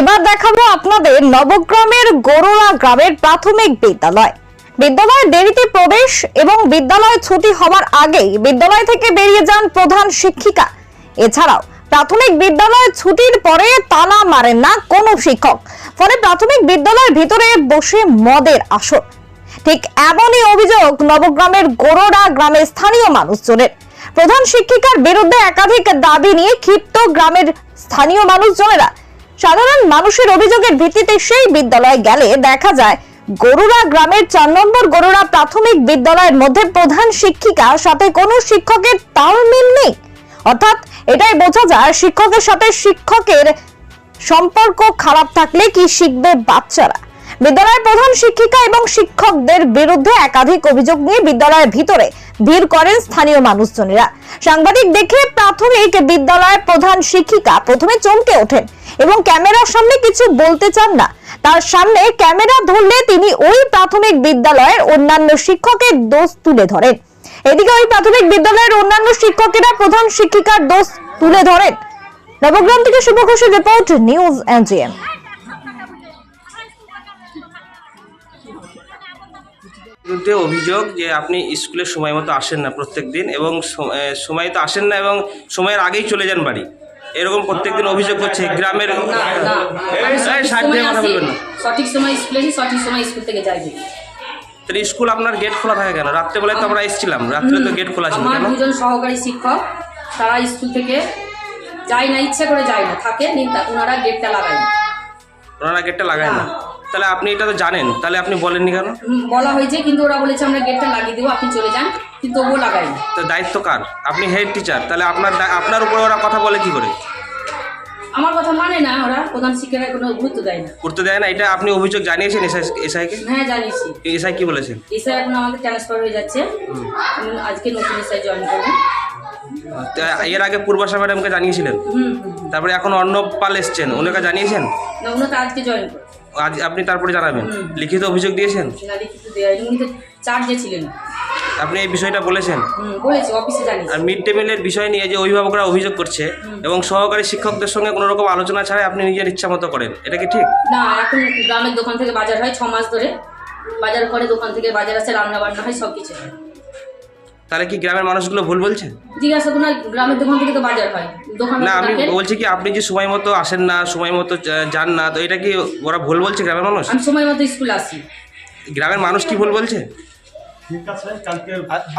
এবার দেখাবো আপনাদের নবগ্রামের গরুড়া গ্রামের প্রাথমিক বিদ্যালয়। বিদ্যালয়ে দেরিতে প্রবেশ এবং বিদ্যালয় ছুটি হওয়ার আগেই বিদ্যালয় থেকে বেরিয়ে যান প্রধান শিক্ষিকা। এছাড়াও প্রাথমিক বিদ্যালয় ছুটির পরে তালা মারেন না কোনো শিক্ষক। ফলে প্রাথমিক বিদ্যালয়ের ভিতরে বসে মদের আসর। ঠিক এমনই অভিযোগ নবগ্রামের গোরোড়া গ্রামের স্থানীয় মানুষজনের। প্রধান শিক্ষিকার বিরুদ্ধে একাধিক দাবি নিয়ে ক্ষিপ্ত গ্রামের স্থানীয় মানুষজনেরা সাধারণ মানুষের অভিযোগের ভিত্তিতে সেই বিদ্যালয়ে গেলে দেখা যায়, গরুড়া গ্রামের চার নম্বর গরুড়া প্রাথমিক বিদ্যালয়ের মধ্যে প্রধান শিক্ষিকা সাথে কোনো শিক্ষকের তালমিল নেই। অর্থাৎ এটাই বোঝা যায়, শিক্ষকের সাথে শিক্ষকের সম্পর্ক খারাপ থাকলে কি শিখবে বাচ্চারা? বিদ্যালয়ের প্রধান শিক্ষিকা এবং শিক্ষকদের বিরুদ্ধে একাধিক অভিযোগ নিয়ে বিদ্যালয়ের ভিতরে ভিড় করেন স্থানীয় মানুষজনেরা। সাংবাদিক দেখে প্রাথমিক বিদ্যালয়ের প্রধান শিক্ষিকা প্রথমে চমকে ওঠেন। এবং ক্যামেরার সামনে কিছু বলতে চান না। তার সামনে ক্যামেরা ধরলে তিনি ওই প্রাথমিক বিদ্যালয়ের অন্যান্য শিক্ষকের দোষ তুলে ধরেন। এদিকে ওই প্রাথমিক বিদ্যালয়ের অন্যান্য শিক্ষকেরা প্রধান শিক্ষিকার দোষ তুলে ধরেন। নবগ্রাম থেকে শুভ ঘোষের রিপোর্ট, নিউজ এনজিএম। বিরুদ্ধে অভিযোগ যে আপনি স্কুলে সময় মতো আসেন না প্রত্যেক দিন এবং সময় তো আসেন না এবং সময়ের আগেই চলে যান বাড়ি। এরকম প্রত্যেকদিন অভিযোগ করছে গ্রামের সঠিক সময় সঠিক সময় স্কুলে সঠিক সময় স্কুল থেকে যাই তাহলে স্কুল আপনার গেট খোলা থাকে কেন? রাত্রেবেলায় তো আমরা এসেছিলাম রাত্রে তো গেট খোলা ছিল কেন? দুজন সহকারী শিক্ষক তারা স্কুল থেকে যায় না ইচ্ছে করে যায় না থাকে ওনারা গেটটা লাগায় না। ওনারা গেটটা লাগায় না? তাহলে আপনি এটা তো জানেন তাহলে আপনি বলেননি কেন? বলা হয়েছে কিন্তু ওরা বলেছে আমরা গেটটা লাগিয়ে দেবো আপনি চলে যান কিন্তু তবুও লাগায় না তো দায়িত্ব কার? আপনি হেড টিচার তাহলে আপনার আপনার উপরে ওরা কথা বলে কি করে? আমার কথা মানে না ওরা প্রধান শিক্ষকের কোনো গুরুত্ব দেয় না। করতে দেয় না এটা আপনি অভিযোগ জানিয়েছেন এসআই এসআইকে হ্যাঁ জানিয়েছি। এসআই কি বলেছেন এসআই এখন আমাদের ট্রান্সফার হয়ে যাচ্ছে। আজকে নতুন এসআই জয়েন করবে। এর আগে পূর্বাশা ম্যাডামকে জানিয়েছিলেন? তারপরে এখন অর্ণব পাল এসছেন ওনাকে জানিয়েছেন? না উনি তো আজকে জয়েন করবে। আজ আপনি তারপরে জানাবেন। লিখিত অভিযোগ দিয়েছেন? না লিখিত দেওয়া হয়নি। উনি তো চার্জে ছিলেন। আপনি এই বিষয়টা বলেছেন। হুম বলেছি অফিসে জানিয়েছি। আর মিড ডে মিলের বিষয় নিয়ে যে অভিভাবকরা অভিযোগ করছে এবং সহকারী শিক্ষকদের সঙ্গে কোনো রকম আলোচনা ছাড়াই আপনি নিজের ইচ্ছা মতো করেন এটা কি ঠিক? না এখন গ্রামের দোকান থেকে বাজার হয় ছ মাস ধরে। বাজার করে দোকান থেকে বাজার আছে রান্না বান্না হয় সব কিছু হয়। তাহলে কি গ্রামের মানুষগুলো ভুল বলছে? জিজ্ঞাসা করুন গ্রামের দোকান থেকে তো বাজার হয়। দোকান না আমি বলছি কি আপনি যে সময় মতো আসেন না সময় মতো যান না তো এটা কি ওরা ভুল বলছে গ্রামের মানুষ? আমি সময় মতো স্কুল আসি। গ্রামের মানুষ কি ভুল বলছে?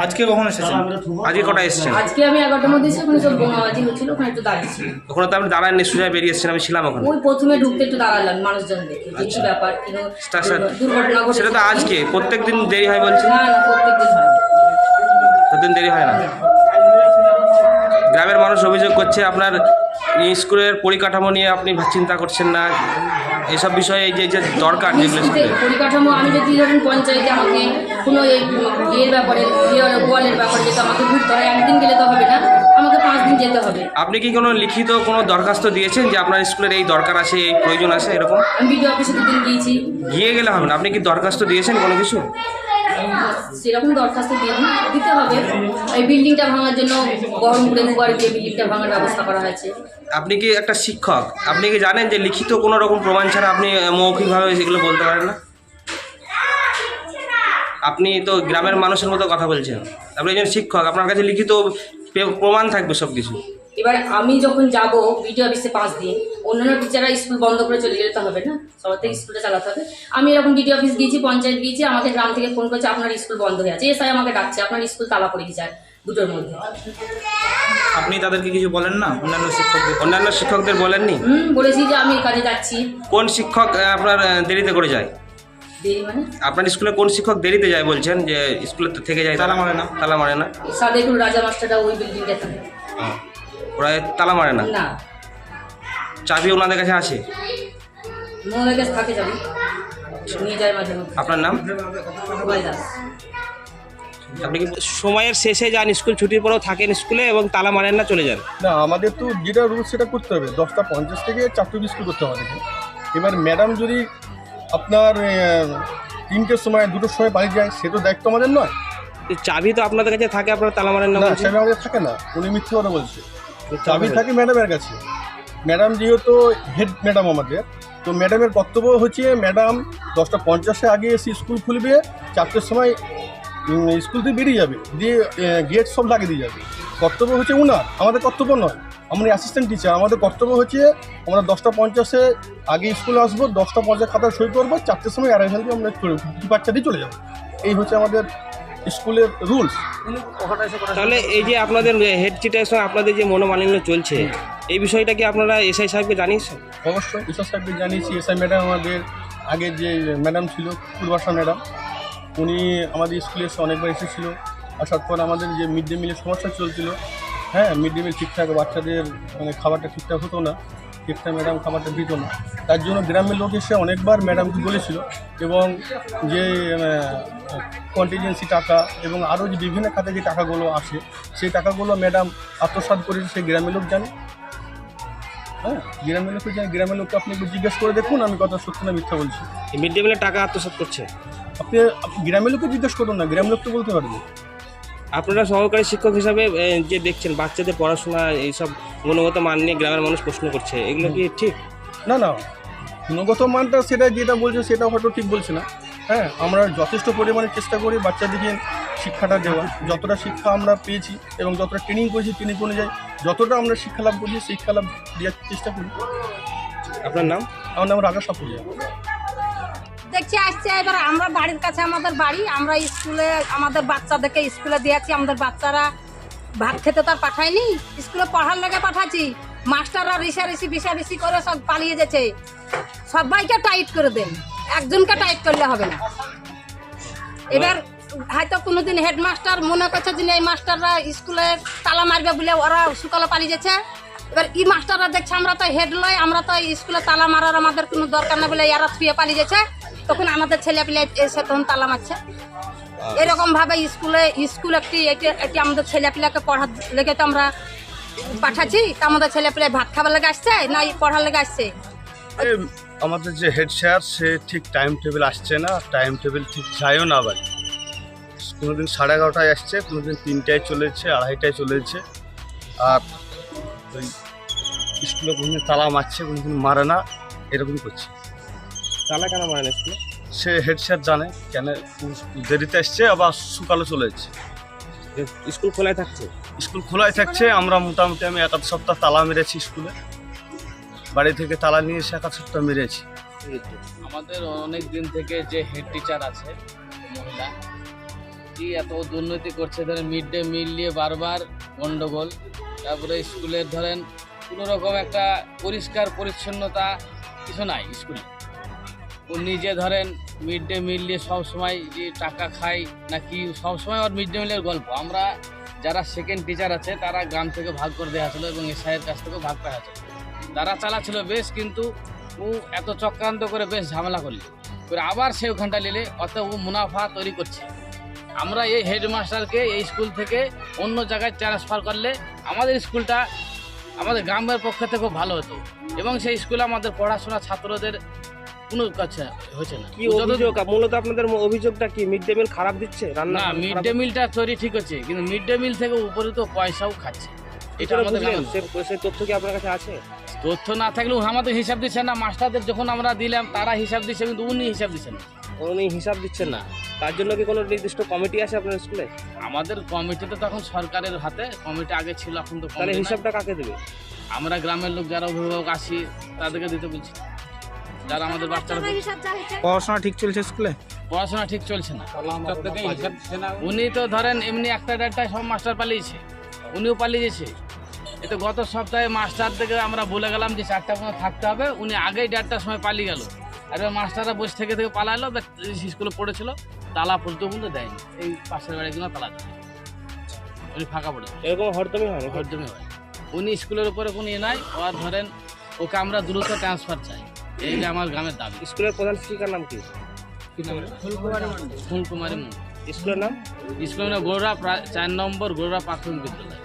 আজকে কখন এসেছেন? আজকে কটা এসছেন? আজকে আমি এগারোটার মধ্যে এসে ওখানে সব বোমাবাজি হচ্ছিল ওখানে একটু দাঁড়িয়েছি। ওখানে তো আপনি দাঁড়াননি সোজা বেরিয়ে এসছেন আমি ছিলাম ওখানে। ওই প্রথমে ঢুকতে একটু দাঁড়ালাম মানুষজন দেখে যে ব্যাপার কিন্তু দুর্ঘটনা সেটা তো আজকে প্রত্যেক দিন দেরি হয় বলছে। না না প্রত্যেক হয় প্রতিদিন দেরি হয় না। গ্রামের মানুষ অভিযোগ করছে আপনার স্কুলের পরিকাঠামো নিয়ে আপনি চিন্তা করছেন না। এসব বিষয়ে এই যে যে দরকার যেগুলো পরিকাঠামো আমি যদি ধরুন পঞ্চায়েতে আমাকে কোনো এই বিয়ের ব্যাপারে ওয়ালের ব্যাপারে যেটা আমাকে ঘুরতে হয় একদিন গেলে তো হবে না আমাকে পাঁচ দিন যেতে হবে। আপনি কি কোনো লিখিত কোনো দরখাস্ত দিয়েছেন যে আপনার স্কুলের এই দরকার আছে এই প্রয়োজন আছে এরকম? আমি বিডিও অফিসে দুদিন গিয়েছি। গিয়ে গেলে হবে না। আপনি কি দরখাস্ত দিয়েছেন কোনো কিছু? সেরকম দরখাস্ত দিতে হবে। এই বিল্ডিংটা ভাঙার জন্য বিল্ডিংটা ভাঙার ব্যবস্থা করা হয়েছে। আপনি কি একটা শিক্ষক? আপনি কি জানেন যে লিখিত কোনো রকম প্রমাণ ছাড়া আপনি মৌখিকভাবে সেগুলো বলতে পারেন না? আপনি তো গ্রামের মানুষের মতো কথা বলছেন। আপনি একজন শিক্ষক, আপনার কাছে লিখিত প্রমাণ থাকবে সব কিছু এবার আমি যখন যাব বিডিও অফিসে পাঁচ দিন অন্যান্য টিচাররা স্কুল বন্ধ করে চলে গেলে তো হবে না? সবার থেকে স্কুলটা চালাতে হবে। আমি এরকম বিডিও অফিস গিয়েছি পঞ্চায়েত গিয়েছি আমাকে গ্রাম থেকে ফোন করেছে আপনার স্কুল বন্ধ হয়ে আছে। এসআই আমাকে ডাকছে আপনার স্কুল তালা পড়ে গেছে দুটোর মধ্যে। আপনি তাদেরকে কিছু বলেন না? অন্যান্য শিক্ষকদের অন্যান্য শিক্ষকদের বলেননি? হুম বলেছি যে আমি এই কাজে যাচ্ছি। কোন শিক্ষক আপনার দেরিতে করে যায়? মানে? আপনার স্কুলে কোন শিক্ষক দেরিতে যায় বলছেন যে স্কুলে তো থেকে যায়? তালা মারে না। তালা মারে না। সাদেকুল রাজা মাস্টারটা ওই বিল্ডিংটা থাকে। ওরা তালা মারে না। না। চাবি ওনাদের কাছে আছে? মোবাইল কাছে থাকে যাবে নিয়ে যায় মাঝে মধ্যে। আপনার নাম? দাস। আপনি কি সময়ের শেষে যান স্কুল ছুটির পরেও থাকেন স্কুলে এবং তালা মারেন না চলে যান? না আমাদের তো যেটা রুল সেটা করতে হবে। দশটা পঞ্চাশ থেকে চারটে বিস্কুট করতে হবে আমাদেরকে। এবার ম্যাডাম যদি আপনার তিনটের সময় দুটোর সময় বাড়ি যায় সে তো দায়িত্ব আমাদের নয়। চাবি তো আপনাদের কাছে থাকে আপনারা তালা মারেন না না আমাদের থাকে না। উনি মিথ্যে কথা বলছে। চাবি থাকে ম্যাডামের কাছে। ম্যাডাম যেহেতু হেড ম্যাডাম আমাদের তো ম্যাডামের কর্তব্য হচ্ছে ম্যাডাম দশটা পঞ্চাশে আগে এসে স্কুল খুলবে চারটের সময় স্কুল থেকে বেরিয়ে যাবে দিয়ে গেট সব লাগিয়ে দিয়ে যাবে। কর্তব্য হচ্ছে উনার আমাদের কর্তব্য নয়। আমরা অ্যাসিস্ট্যান্ট টিচার আমাদের কর্তব্য হচ্ছে আমরা দশটা পঞ্চাশে আগে স্কুলে আসব দশটা পঞ্চাশ খাতা সই করব চারটের সময় অ্যারাইভাল দিয়ে আমরা বাচ্চা দিয়ে চলে যাব। এই হচ্ছে আমাদের স্কুলের রুলস। তাহলে এই যে আপনাদের হেড সঙ্গে আপনাদের যে মনোমালিন্য চলছে এই বিষয়টা কি আপনারা এসআই সাহেবকে জানিয়েছেন? অবশ্যই ঈশ্বর সাহেবকে জানিয়েছি। এসআই ম্যাডাম আমাদের আগে যে ম্যাডাম ছিল পূর্বাশা ম্যাডাম উনি আমাদের স্কুলে এসে অনেকবার এসেছিল। আসার পর আমাদের যে মিড ডে মিলের সমস্যা চলছিল হ্যাঁ মিড ডে মিল ঠিকঠাক বাচ্চাদের মানে খাবারটা ঠিকঠাক হতো না। ঠিকঠাক ম্যাডাম খাবারটা দিত না। তার জন্য গ্রামের লোক এসে অনেকবার ম্যাডামকে বলেছিল এবং যে কন্টিজেন্সি টাকা এবং আরও যে বিভিন্ন খাতে যে টাকাগুলো আসে সেই টাকাগুলো ম্যাডাম আত্মসাৎ করেছে সেই গ্রামের লোক জানে। হ্যাঁ গ্রামের লোককে জানি। গ্রামের লোককে আপনি একটু জিজ্ঞেস করে দেখুন আমি কথা সত্য না মিথ্যা বলছি। মিড ডে মিলের টাকা আত্মসাৎ করছে? আপনি আপনি গ্রামের লোককে জিজ্ঞেস করুন না গ্রামের লোক তো বলতে পারবে। আপনারা সহকারী শিক্ষক হিসাবে যে দেখছেন বাচ্চাদের পড়াশোনা এইসব গুণগত মান নিয়ে গ্রামের মানুষ প্রশ্ন করছে। এগুলো কি ঠিক? না না। গুণগত মানটা সেটা যেটা বলছে সেটা হয়তো ঠিক বলছে না। হ্যাঁ আমরা যথেষ্ট পরিমাণে চেষ্টা করি বাচ্চাদেরকে শিক্ষাটা দেওয়া। যতটা শিক্ষা আমরা পেয়েছি এবং যতটা ট্রেনিং করেছি ট্রেনিং অনুযায়ী যতটা আমরা শিক্ষা লাভ করছি শিক্ষা লাভ দেওয়ার চেষ্টা করি। আপনার নাম? আমার নাম রাগা সাপুরিয়া। দেখছি আসছে এবার আমরা বাড়ির কাছে আমাদের বাড়ি। আমরা স্কুলে আমাদের বাচ্চাদেরকে স্কুলে দিয়েছি। আমাদের বাচ্চারা ভাত খেতে তো আর পাঠায়নি স্কুলে পড়ার লেগে পাঠাচ্ছি। মাস্টাররা রিসারিসি বিসারিসি করে সব পালিয়ে যাচ্ছে সবাইকে টাইট করে দেন। একজনকে টাইট করলে হবে না। এবার হয়তো কোনোদিন হেডমাস্টার মনে করছে যে, এই মাস্টাররা স্কুলে তালা মারবে বলে ওরা সকালে পালিয়ে যাচ্ছে এবার ই মাস্টাররা দেখছে, আমরা তো হেড লয় আমরা তো স্কুলে তালা মারার আমাদের কোনো দরকার না বলে এরা থুয়ে পালিয়ে যাচ্ছে তখন আমাদের ছেলে পেলে এসে তখন তালা মারছে। এরকম ভাবে স্কুলে স্কুল একটি এটি আমাদের ছেলে পিলাকে পড়ার লেগে তো আমরা পাঠাচ্ছি তা আমাদের ছেলে পেলে ভাত খাবার লেগে আসছে না পড়ার লেগে আসছে? আমাদের যে হেড স্যার সে ঠিক টাইম টেবিল আসছে না টাইম টেবিল ঠিক যায়ও না বাড়ি কোনোদিন সাড়ে এগারোটায় আসছে কোনোদিন তিনটায় চলেছে আড়াইটায় চলেছে। আর ওই স্কুলে কোনোদিন তালা মারছে কোনোদিন মারে না এরকম করছে। তালা কেন মারেন স্কুলে? সে হেড স্যার জানে কেন দেরিতে আসছে আবার সকালে চলে যাচ্ছে। স্কুল খোলাই থাকছে? স্কুল খোলাই থাকছে আমরা মোটামুটি আমি এক আধ সপ্তাহ তালা মেরেছি স্কুলে। বাড়ি থেকে তালা নিয়ে এসে এক আধ সপ্তাহ মেরেছি। আমাদের অনেক দিন থেকে যে হেড টিচার আছে মহিলা কি এত দুর্নীতি করছে ধরেন মিড ডে মিল নিয়ে বারবার গন্ডগোল তারপরে স্কুলের ধরেন কোনো রকম একটা পরিষ্কার পরিচ্ছন্নতা কিছু নাই স্কুলে। নিজে ধরেন মিড ডে মিল নিয়ে সবসময় যে টাকা খাই নাকি সবসময় ওর মিড ডে মিলের গল্প। আমরা যারা সেকেন্ড টিচার আছে, তারা গ্রাম থেকে ভাগ করে দেওয়া ছিল এবং এসআইয়ের কাছ থেকেও ভাগ করা ছিল তারা চালাচ্ছিল বেশ, কিন্তু ও এত চক্রান্ত করে বেশ ঝামেলা করলে। করে আবার সে ওখানটা নিলে অত ও মুনাফা তৈরি করছে। আমরা এই হেডমাস্টারকে এই স্কুল থেকে অন্য জায়গায় ট্রান্সফার করলে আমাদের স্কুলটা আমাদের গ্রামের পক্ষ থেকে খুব ভালো হতো। এবং সেই স্কুলে আমাদের পড়াশোনা ছাত্রদের কোনো কাছে হয়েছে না। কি অভিযোগ? মূলত আপনাদের অভিযোগটা কি? মিড ডে মিল খারাপ দিচ্ছে? রান্না না মিড ডে মিলটা তৈরি ঠিক হচ্ছে কিন্তু মিড ডে মিল থেকে উপরে তো পয়সাও খাচ্ছে। এটা আমাদের সেই তথ্য কি আপনার কাছে আছে? তথ্য না থাকলেও আমাদের হিসাব দিচ্ছে না মাস্টারদের যখন আমরা দিলাম তারা হিসাব দিচ্ছে কিন্তু উনি হিসাব দিচ্ছেন না। উনি হিসাব দিচ্ছেন না। তার জন্য কি কোনো নির্দিষ্ট কমিটি আছে আপনার স্কুলে? আমাদের কমিটি তো তখন সরকারের হাতে কমিটি আগে ছিল এখন তো তাহলে হিসাবটা কাকে দেবে? আমরা গ্রামের লোক যারা অভিভাবক আসি তাদেরকে দিতে বলছি। যারা আমাদের বাচ্চারা পড়াশোনা ঠিক চলছে স্কুলে? পড়াশোনা ঠিক চলছে না। উনি তো ধরেন এমনি একটা দেড়টায় সব মাস্টার পালিয়েছে। উনিও পালিয়েছে এই তো গত সপ্তাহে মাস্টার থেকে আমরা বলে গেলাম যে চারটা পর্যন্ত থাকতে হবে। উনি আগেই দেড়টার সময় পালিয়ে গেল। আর এবার মাস্টাররা বসে থেকে থেকে পালালো স্কুলে পড়েছিল। তালা পর্যন্ত দেয়নি। এই পাশের বাড়িগুলো তালা দেয় উনি ফাঁকা পড়েছে। এরকম হরদমই হয় নাকি? হয় উনি স্কুলের উপরে কোনো ইয়ে নাই। আর ধরেন ওকে আমরা দ্রুত ট্রান্সফার চাই। এই যে আমার গ্রামের দাবি। স্কুলের প্রধান শিক্ষিকার নাম কি? ফুলকুমারী মন্ডল। স্কুলের নাম? স্কুলের নাম গৌড়া চার নম্বর গৌড়া প্রাথমিক বিদ্যালয়।